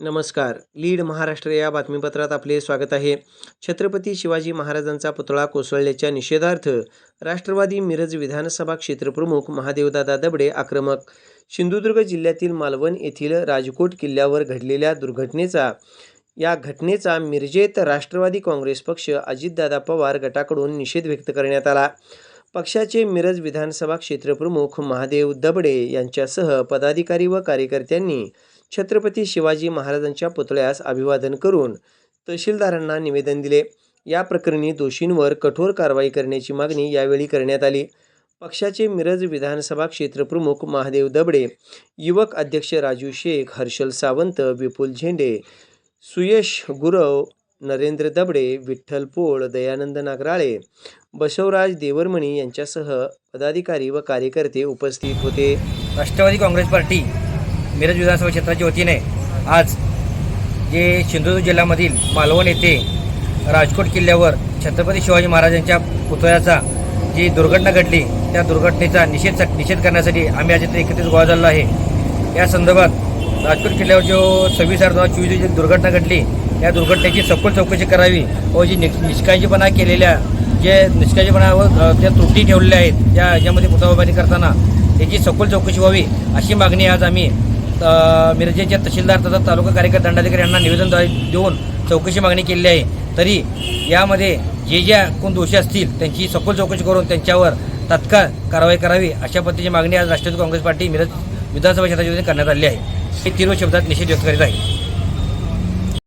नमस्कार. लीड महाराष्ट्र या बातमीपत्रात आपले स्वागत आहे. छत्रपती शिवाजी महाराजांचा पुतळा कोसळल्याच्या निषेधार्थ राष्ट्रवादी मिरज विधानसभा क्षेत्रप्रमुख महादेवदादा दबडे आक्रमक. सिंधुदुर्ग जिल्ह्यातील मालवण येथील राजकोट किल्ल्यावर घडलेल्या दुर्घटनेचा या घटनेचा मिरजेत राष्ट्रवादी काँग्रेस पक्ष अजितदादा पवार गटाकडून निषेध व्यक्त करण्यात आला. पक्षाचे मिरज विधानसभा क्षेत्रप्रमुख महादेव दबडे यांच्यासह पदाधिकारी व कार्यकर्त्यांनी छत्रपती शिवाजी महाराजांच्या पुतळ्यास अभिवादन करून तहसीलदारांना निवेदन दिले. या प्रकरणी दोषींवर कठोर कारवाई करण्याची मागणी यावेळी करण्यात आली. पक्षाचे मिरज विधानसभा क्षेत्रप्रमुख महादेव दबडे युवक अध्यक्ष राजू शेख हर्षल सावंत विपुल झेंडे सुयश गुरव नरेंद्र दबडे विठ्ठल पोळ दयानंद नागराळे बसवराज देवरमणी यांच्यासह पदाधिकारी व कार्यकर्ते उपस्थित होते. राष्ट्रवादी काँग्रेस पार्टी मिरज विधानसभा क्षेत्राच्या वतीने आज जे सिंधुदुर्ग जिल्ह्यामधील मालवण येथे राजकोट किल्ल्यावर छत्रपती शिवाजी महाराजांच्या पुतळ्याचा जी दुर्घटना घडली त्या दुर्घटनेचा निषेध निषेध करण्यासाठी आम्ही आज इथे एकत्रित गोळा झालेलो आहे. या संदर्भात राजकोट किल्ल्यावर जो सव्वीस आठ दोन हजार चोवीस जी दुर्घटना घडली या दुर्घटनेची सखोल चौकशी करावी व जी निष्काळजीपणा केलेल्या जे निष्काळजीपणावर व ज्या त्रुटी ठेवलेल्या आहेत ज्या याच्यामध्ये पुतळा उभारणी करताना याची सखोल चौकशी व्हावी अशी मागणी आज आम्ही मिरजेच्या तहसीलदार तथा तालुका कार्यकारी दंडाधिकारी यांना निवेदन देऊन चौकशी मागणी केलेली आहे. तरी यामध्ये जे ज्या कोण दोषी असतील त्यांची सखोल चौकशी करून त्यांच्यावर तात्काळ कारवाई करावी अशा पद्धतीची मागणी आज राष्ट्रवादी काँग्रेस पार्टी मिरज विधानसभा क्षेत्राच्या करण्यात आली आहे. हे तीव्र शब्दात निषेध व्यक्त करीत आहे.